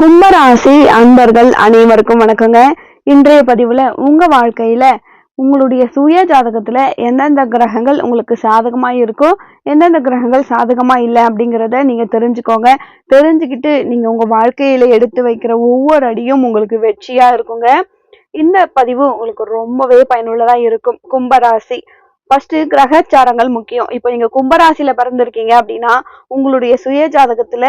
கும்பராசி அன்பர்கள் அனைவருக்கும் வணக்கங்க. இன்றைய பதிவுல உங்க வாழ்க்கையில உங்களுடைய சுய ஜாதகத்துல எந்தெந்த கிரகங்கள் உங்களுக்கு சாதகமா இருக்கோ எந்தெந்த கிரகங்கள் சாதகமா இல்லை அப்படிங்கிறத நீங்க தெரிஞ்சுக்கோங்க. தெரிஞ்சுக்கிட்டு நீங்க உங்க வாழ்க்கையில எடுத்து வைக்கிற ஒவ்வொரு அடியும் உங்களுக்கு வெற்றியா இருக்குங்க. இந்த பதிவு உங்களுக்கு ரொம்பவே பயனுள்ளதா இருக்கும். கும்பராசி. ஃபர்ஸ்ட் கிரகச்சாரங்கள் முக்கியம். இப்போ நீங்க கும்பராசியில பிறந்திருக்கீங்க அப்படின்னா உங்களுடைய சுய ஜாதகத்துல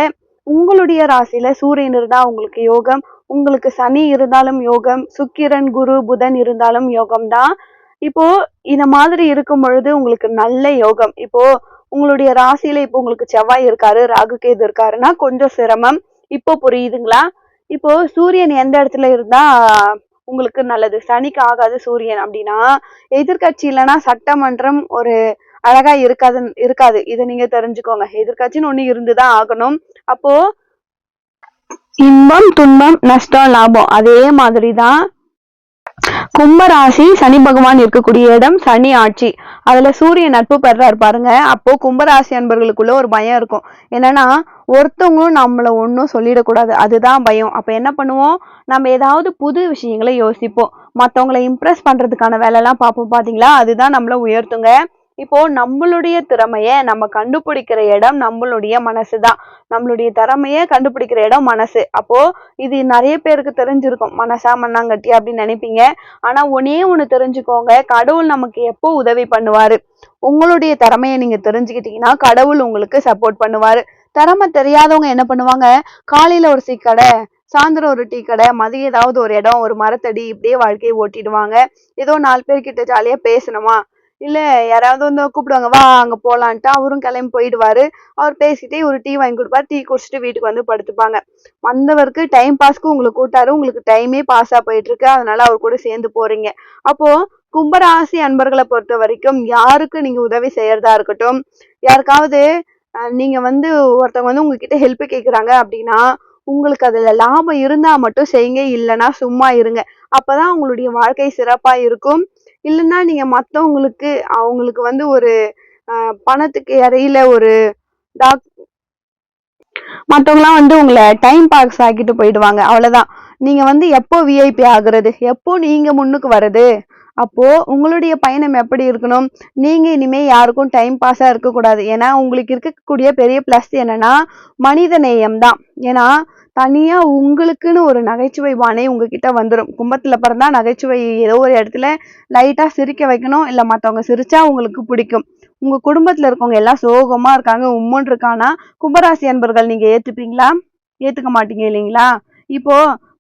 உங்களுடைய ராசியில சூரியன் இருந்தா உங்களுக்கு யோகம் உங்களுக்கு சனி இருந்தாலும் யோகம் சுக்கிரன் குரு புதன் இருந்தாலும் யோகம் தான் இப்போ இந்த மாதிரி இருக்கும் பொழுது உங்களுக்கு நல்ல யோகம். இப்போ உங்களுடைய ராசியில இப்போ உங்களுக்கு செவ்வாய் இருக்காரு ராகு கேது இருக்காருன்னா கொஞ்சம் சிரமம். இப்போ புரியுதுங்களா? இப்போ சூரியன் எந்த இடத்துல இருந்தா உங்களுக்கு நல்லது? சனிக்கு ஆகாது சூரியன் அப்படின்னா எதிர்கட்சி இல்லைன்னா சட்டமன்றம் ஒரு அழகா இருக்காது இருக்காது. இதை நீங்க தெரிஞ்சுக்கோங்க. எதிர்காட்சின்னு ஒண்ணு இருந்துதான் ஆகணும். அப்போ இன்பம் துன்பம் நஷ்டம் லாபம் அதே மாதிரிதான் கும்பராசி சனி பகவான் இருக்கக்கூடிய இடம் சனி ஆட்சி. அதுல சூரியன் நட்பு பெறாரு பாருங்க. அப்போ கும்பராசி அன்பர்களுக்குள்ள ஒரு பயம் இருக்கும். என்னன்னா ஒருத்தவங்களும் நம்மள ஒன்றும் சொல்லிடக்கூடாது. அதுதான் பயம். அப்ப என்ன பண்ணுவோம்? நம்ம ஏதாவது புது விஷயங்களை யோசிப்போம். மற்றவங்களை இம்ப்ரெஸ் பண்றதுக்கான வேலைலாம் பார்ப்போம். பாத்தீங்களா? அதுதான் நம்மள உயர்த்துங்க. இப்போ நம்மளுடைய திறமைய நம்ம கண்டுபிடிக்கிற இடம் நம்மளுடைய மனசு தான் நம்மளுடைய திறமைய கண்டுபிடிக்கிற இடம் மனசு. அப்போ இது நிறைய பேருக்கு தெரிஞ்சிருக்கும். மனசா மண்ணாங்கட்டி அப்படின்னு நினைப்பீங்க. ஆனா ஒன்னே ஒண்ணு தெரிஞ்சுக்கோங்க. கடவுள் நமக்கு எப்போ உதவி பண்ணுவாரு? உங்களுடைய திறமைய நீங்க தெரிஞ்சுக்கிட்டீங்கன்னா கடவுள் உங்களுக்கு சப்போர்ட் பண்ணுவாரு. திறமை தெரியாதவங்க என்ன பண்ணுவாங்க? காலையில ஒரு சீக்கடை சாயந்தரம் ஒரு டீ கடை மதியம் ஏதாவது ஒரு இடம் ஒரு மரத்தடி இப்படியே வாழ்க்கையை ஓட்டிடுவாங்க. ஏதோ நாலு பேர்கிட்ட ஜாலியா பேசணுமா? இல்ல யாராவது வந்து கூப்பிடுவாங்க வா அங்க போலான்ட்டு அவரும் கிளம்பி போயிடுவாரு. அவர் பேசிட்டே ஒரு டீ வாங்கி கொடுப்பாரு. டீ குடிச்சிட்டு வீட்டுக்கு வந்து படுத்துப்பாங்க. வந்தவருக்கு டைம் பாஸ்க்கு உங்களுக்கு கூட்டாரு உங்களுக்கு டைமே பாஸா போயிட்டு இருக்கு அதனால அவர் கூட சேர்ந்து போறீங்க. அப்போ கும்பராசி அன்பர்களை பொறுத்த வரைக்கும் யாருக்கு நீங்க உதவி செய்யறதா இருக்கட்டும் யாருக்காவது நீங்க வந்து ஒருத்தவங்க வந்து உங்ககிட்ட ஹெல்ப் கேக்குறாங்க அப்படின்னா உங்களுக்கு அதுல லாபம் இருந்தா மட்டும் செய்யுங்க. இல்லைன்னா சும்மா இருங்க. அப்பதான் உங்களுடைய வாழ்க்கை சிறப்பா இருக்கும். இல்லைன்னா நீங்க மற்றவங்களுக்கு அவங்களுக்கு வந்து ஒரு பணத்துக்கு இடையில ஒரு டாக் மற்றவங்களாம் வந்து உங்களை டைம் பாஸ் ஆக்கிட்டு போயிடுவாங்க. அவ்வளவுதான். நீங்க வந்து எப்போ விஐபி ஆகுறது? எப்போ நீங்க முன்னுக்கு வர்றது? அப்போ உங்களுடைய பயணம் எப்படி இருக்கணும்? நீங்க இனிமே யாருக்கும் டைம் பாஸா இருக்கக்கூடாது. ஏன்னா உங்களுக்கு இருக்கக்கூடிய பெரிய பிளஸ் என்னன்னா மனித நேயம் தான். ஏன்னா தனியா உங்களுக்குன்னு ஒரு நகைச்சுவை பானை உங்ககிட்ட வந்துடும் கும்பத்துல பிறந்தா நகைச்சுவை ஏதோ ஒரு இடத்துல லைட்டா சிரிக்க வைக்கணும். இல்ல மத்தவங்க சிரிச்சா உங்களுக்கு பிடிக்கும். உங்க குடும்பத்துல இருக்கவங்க எல்லாம் சோகமா இருக்காங்க உம்முன்னு இருக்கானா? கும்பராசி அன்பர்கள் நீங்க ஏத்துப்பீங்களா? ஏத்துக்க மாட்டீங்க இல்லைங்களா? இப்போ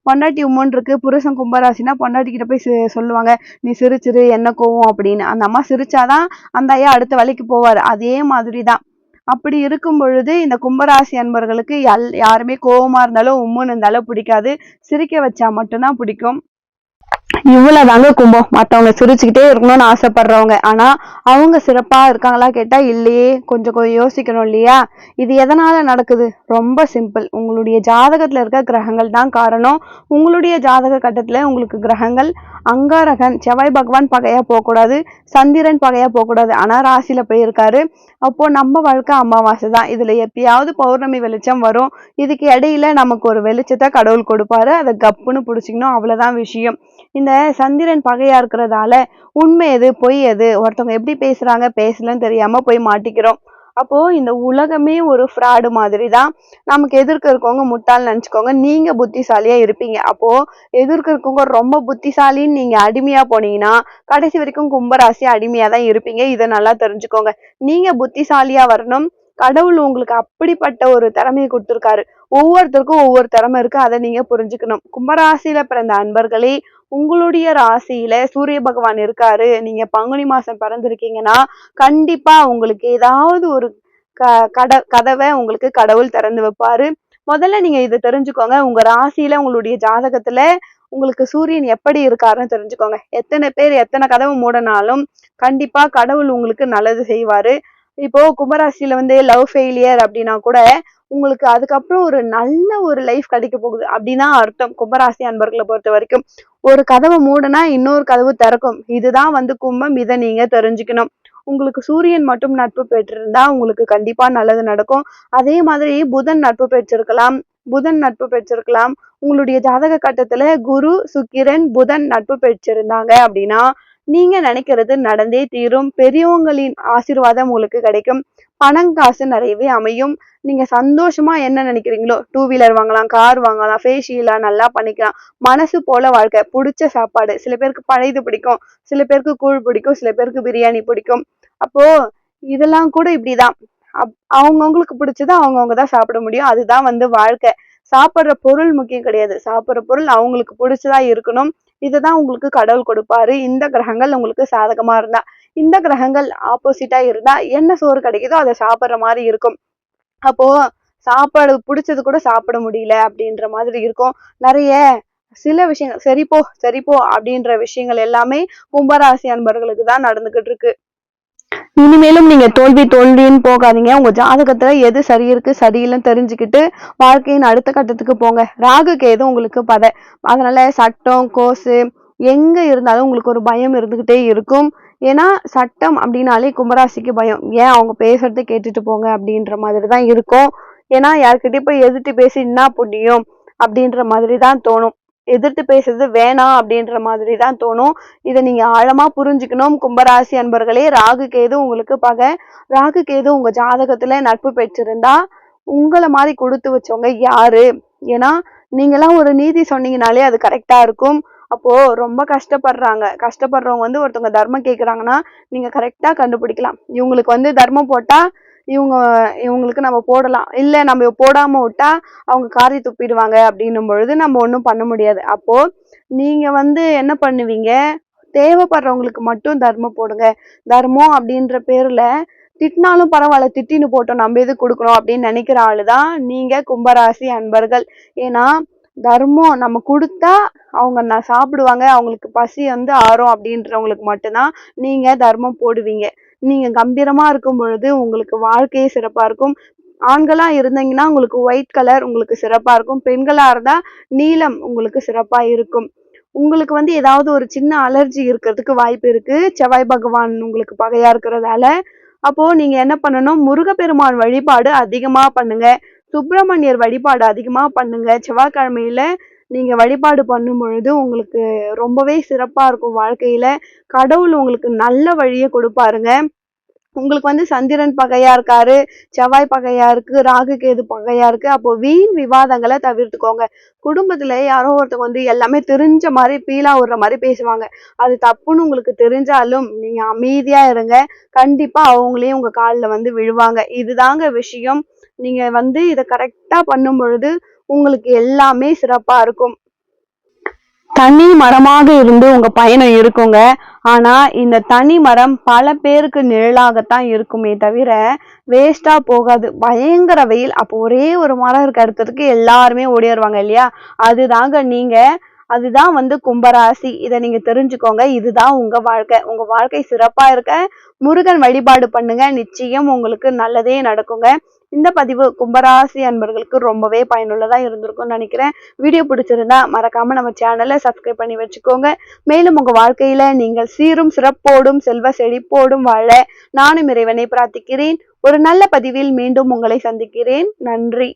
பொண்டாட்டி உம்மன் இருக்கு புருஷன் கும்பராசினா பொண்டாட்டி கிட்ட போய் சொல்லுவாங்க நீ சிரிச்சிரு என்ன கோவம்? அப்படின்னு. அந்த அம்மா சிரிச்சாதான் அந்த ஐயா அடுத்த வேலைக்கு போவார். அதே மாதிரி தான் அப்படி இருக்கும் பொழுது இந்த கும்பராசி அன்பர்களுக்கு எல் யாருமே கோபமாக இருந்தாலும் உம்முன்னு இருந்தாலும் பிடிக்காது. சிரிக்க வச்சா மட்டும்தான் பிடிக்கும். இவ்வளவுதாங்க கும்பம். மற்றவங்க சிரிச்சுக்கிட்டே இருக்கணும்னு ஆசைப்படுறவங்க. ஆனா அவங்க சிறப்பா இருக்காங்களா கேட்டா இல்லையே. கொஞ்சம் கொஞ்சம் யோசிக்கணும் இல்லையா? இது எதனால நடக்குது? ரொம்ப சிம்பிள் உங்களுடைய ஜாதகத்துல இருக்க கிரகங்கள் தான் காரணம். உங்களுடைய ஜாதக கட்டத்துல உங்களுக்கு கிரகங்கள் அங்காரகன் செவ்வாய் பகவான் பகையா போகக்கூடாது சந்திரன் பகையா போகக்கூடாது. ஆனா ராசியில போயிருக்காரு. அப்போ நம்ம வாழ்க்கை அமாவாசை தான். இதுல எப்பயாவது பௌர்ணமி வெளிச்சம் வரும். இதுக்கு இடையில நமக்கு ஒரு வெளிச்சத்தை கடவுள் கொடுப்பாரு. அதை கப்புன்னு பிடிச்சிக்கணும். அவ்வளவுதான் விஷயம். இந்த சந்திரன் பகையா இருக்கிறதால உண்மை எது பொய் எது ஒருத்தவங்க எப்படி பேசுறாங்க பேசலன்னு தெரியாம போய் மாட்டிக்கிறோம். அப்போ இந்த உலகமே ஒரு ஃப்ராடு மாதிரி தான் நமக்கு எதிர்க்க இருக்கவங்க முட்டாள் நினச்சிக்கோங்க. நீங்க புத்திசாலியா இருப்பீங்க. அப்போ எதிர்க்க இருக்கவங்க ரொம்ப புத்திசாலின்னு நீங்க அடிமையா போனீங்கன்னா கடைசி வரைக்கும் கும்பராசி அடிமையா தான் இருப்பீங்க. இதை நல்லா தெரிஞ்சுக்கோங்க. நீங்க புத்திசாலியா வரணும். கடவுள் உங்களுக்கு அப்படிப்பட்ட ஒரு திறமையை கொடுத்துருக்காரு. ஒவ்வொருத்தருக்கும் ஒவ்வொரு திறமை இருக்கு. அதை நீங்க புரிஞ்சுக்கணும். கும்பராசியில பிறந்த அன்பர்களே உங்களுடைய ராசியில சூரிய பகவான் இருக்காரு நீங்க பங்குனி மாசம் பிறந்திருக்கீங்கன்னா கண்டிப்பா உங்களுக்கு ஏதாவது ஒரு க கட கதவை உங்களுக்கு கடவுள் திறந்து வைப்பாரு. முதல்ல நீங்க இதை தெரிஞ்சுக்கோங்க. உங்க ராசியில உங்களுடைய ஜாதகத்துல உங்களுக்கு சூரியன் எப்படி இருக்காருன்னு தெரிஞ்சுக்கோங்க. எத்தனை பேர் எத்தனை கதவு மூடனாலும் கண்டிப்பா கடவுள் உங்களுக்கு நல்லது செய்வாரு. இப்போ கும்பராசியில வந்து லவ் ஃபெயிலியர் அப்படின்னா கூட உங்களுக்கு அதுக்கப்புறம் ஒரு நல்ல ஒரு லைஃப் கிடைக்க போகுது. அப்படின்னா அர்த்தம். கும்பராசி அன்பர்களை பொறுத்த வரைக்கும் ஒரு கதவை மூடுனா இன்னொரு கதவு திறக்கும். இதுதான் வந்து கும்பம். இதை நீங்க தெரிஞ்சுக்கணும். உங்களுக்கு சூரியன் மட்டும் நட்பு பெற்றிருந்தா உங்களுக்கு கண்டிப்பா நல்லது நடக்கும். அதே மாதிரி புதன் நட்பு பெற்றிருக்கலாம். புதன் நட்பு பெற்றிருக்கலாம். உங்களுடைய ஜாதக கட்டத்துல குரு சுக்கிரன் புதன் நட்பு பெற்றிருந்தாங்க அப்படின்னா நீங்க நினைக்கிறது நடந்தே தீரும். பெரியவங்களின் ஆசீர்வாதம் உங்களுக்கு கிடைக்கும். பணம் காசு நிறையவே அமையும். நீங்க சந்தோஷமா என்ன நினைக்கிறீங்களோ டூ வீலர் வாங்கலாம் கார் வாங்கலாம் ஃபேஷியலாம் நல்லா பண்ணிக்கலாம். மனசு போல வாழ்க்கை பிடிச்ச சாப்பாடு. சில பேருக்கு பழையது பிடிக்கும் சில பேருக்கு கூழ் பிடிக்கும் சில பேருக்கு பிரியாணி பிடிக்கும். அப்போ இதெல்லாம் கூட இப்படிதான். அப் அவங்கவுங்களுக்கு பிடிச்சத அவங்கவுங்க தான் சாப்பிட முடியும். அதுதான் வந்து வாழ்க்கை. சாப்பிட்ற பொருள் முக்கியம் கிடையாது. சாப்பிட்ற பொருள் அவங்களுக்கு பிடிச்சதா இருக்கணும். இதுதான் உங்களுக்கு கடவுள் கொடுப்பாரு. இந்த கிரகங்கள் உங்களுக்கு சாதகமா இருந்தா. இந்த கிரகங்கள் ஆப்போசிட்டா இருந்தா என்ன சோறு கிடைக்குதோ அதை சாப்பிட்ற மாதிரி இருக்கும். அப்போ சாப்பாடு பிடிச்சது கூட சாப்பிட முடியல அப்படின்ற மாதிரி இருக்கும். நிறைய சில விஷயங்கள் சரிப்போ சரிப்போ அப்படின்ற விஷயங்கள் எல்லாமே கும்பராசி அன்பர்களுக்கு தான் நடந்துகிட்டு இருக்கு. இனிமேலும் நீங்க தோல்வி தோல்வின்னு போகாதீங்க. உங்க ஜாதகத்துல எது சரி இருக்கு சரியில்லைன்னு தெரிஞ்சுக்கிட்டு வாழ்க்கையின் அடுத்த கட்டத்துக்கு போங்க. ராகு கேது உங்களுக்கு பதை. அதனால சட்டம் கோசு எங்க இருந்தாலும் உங்களுக்கு ஒரு பயம் இருந்துகிட்டே இருக்கும். ஏன்னா சட்டம் அப்படின்னாலே கும்பராசிக்கு பயம். ஏன் அவங்க பேசுறதை கேட்டுட்டு போங்க அப்படின்ற மாதிரி தான் இருக்கும். ஏன்னா யார்கிட்டயும் போய் எதிர்த்து பேசி என்ன புண்ணியம் அப்படின்ற மாதிரி தான் தோணும். எதிர்த்து பேசுறது வேணாம் அப்படின்ற மாதிரி தான் தோணும். இதை நீங்க ஆழமா புரிஞ்சுக்கணும். கும்பராசி அன்பர்களே ராகு கேது உங்களுக்கு பகை. ராகு கேது உங்க ஜாதகத்துல நட்பு பெற்றிருந்தா உங்களை மாதிரி கொடுத்து வச்சவங்க யாரு? ஏன்னா நீங்களாம் ஒரு நீதி சொன்னீங்கனாலே அது கரெக்டா இருக்கும். அப்போ ரொம்ப கஷ்டப்படுறாங்க. கஷ்டப்படுறவங்க வந்து ஒருத்தவங்க தர்மம் கேட்குறாங்கன்னா நீங்க கரெக்டா கண்டுபிடிக்கலாம். இவங்களுக்கு வந்து தர்மம் போட்டா இவங்க இவங்களுக்கு நம்ம போடலாம். இல்லை நம்ம போடாம விட்டா அவங்க காரி துப்பிடுவாங்க அப்படின்னும் பொழுது நம்ம ஒன்றும் பண்ண முடியாது. அப்போ நீங்க வந்து என்ன பண்ணுவீங்க? தேவைப்படுறவங்களுக்கு மட்டும் தர்மம் போடுங்க. தர்மம் அப்படின்ற பேர்ல திட்டினாலும் பரவாயில்ல திட்டின்னு போட்டோம் நம்ம எது கொடுக்கணும் அப்படின்னு நினைக்கிற ஆளுதான் நீங்க கும்பராசி அன்பர்கள். ஏன்னா தர்மம் நம்ம கொடுத்தா அவங்க நான் சாப்பிடுவாங்க. அவங்களுக்கு பசி வந்து ஆறும் அப்படின்றவங்களுக்கு மட்டும்தான் நீங்க தர்மம் போடுவீங்க. நீங்க கம்பீரமா இருக்கும் பொழுது உங்களுக்கு வாழ்க்கையே சிறப்பா இருக்கும். ஆண்களா இருந்தீங்கன்னா உங்களுக்கு ஒயிட் கலர் உங்களுக்கு சிறப்பா இருக்கும். பெண்களா இருந்தா நீலம் உங்களுக்கு சிறப்பா இருக்கும். உங்களுக்கு வந்து ஏதாவது ஒரு சின்ன அலர்ஜி இருக்கிறதுக்கு வாய்ப்பு இருக்கு. செவ்வாய் பகவான் உங்களுக்கு பகையா இருக்கிறதால அப்போ நீங்க என்ன பண்ணணும்? முருகப்பெருமான் வழிபாடு அதிகமா பண்ணுங்க. சுப்பிரமணியர் வழிபாடு அதிகமாக பண்ணுங்க. செவ்வாய்க்கிழமையில நீங்க வழிபாடு பண்ணும் பொழுது உங்களுக்கு ரொம்பவே சிறப்பாக இருக்கும் வாழ்க்கையில. கடவுள் உங்களுக்கு நல்ல வழியை கொடுப்பாருங்க. உங்களுக்கு வந்து சந்திரன் பகையா இருக்காரு செவ்வாய் பகையா இருக்கு ராகு கேது பகையா இருக்கு. அப்போ வீண் விவாதங்களை தவிர்த்துக்கோங்க. குடும்பத்துல யாரோ ஒருத்தவங்க வந்து எல்லாமே தெரிஞ்ச மாதிரி பீலா விடுற மாதிரி பேசுவாங்க. அது தப்புன்னு உங்களுக்கு தெரிஞ்சாலும் நீங்க அமைதியா இருங்க. கண்டிப்பா அவங்களையும் உங்க காலில் வந்து விழுவாங்க. இதுதாங்க விஷயம். நீங்க வந்து இதை கரெக்டா பண்ணும் பொழுது உங்களுக்கு எல்லாமே சிறப்பா இருக்கும். தனி மரமாக இருந்து உங்க பயணம் இருக்குங்க. ஆனா இந்த தனி மரம் பல பேருக்கு நிழலாகத்தான் இருக்குமே தவிர வேஸ்டா போகாது. பயங்கர வெயில். அப்போ ஒரே ஒரு மரம் இருக்க இடத்துக்கு எல்லாருமே ஓடிடுவாங்க இல்லையா? அதுதாங்க நீங்க அதுதான் வந்து கும்பராசி. இதை நீங்க தெரிஞ்சுக்கோங்க. இதுதான் உங்க வாழ்க்கை. உங்க வாழ்க்கை சிறப்பா இருக்க. முருகன் வழிபாடு பண்ணுங்க. நிச்சயம் உங்களுக்கு நல்லதே நடக்குங்க. இந்த பதிவு கும்பராசி அன்பர்களுக்கு ரொம்பவே பயனுள்ளதாக இருந்திருக்கும்னு நினைக்கிறேன். வீடியோ பிடிச்சிருந்தா மறக்காம நம்ம சேனலை சப்ஸ்கிரைப் பண்ணி வச்சுக்கோங்க. மேலும் உங்க வாழ்க்கையில நீங்கள் சீரும் சிறப்போடும் செல்வ செழிப்போடும் வாழ நானும் இறைவனை பிரார்த்திக்கிறேன். ஒரு நல்ல பதிவில் மீண்டும் உங்களை சந்திக்கிறேன். நன்றி.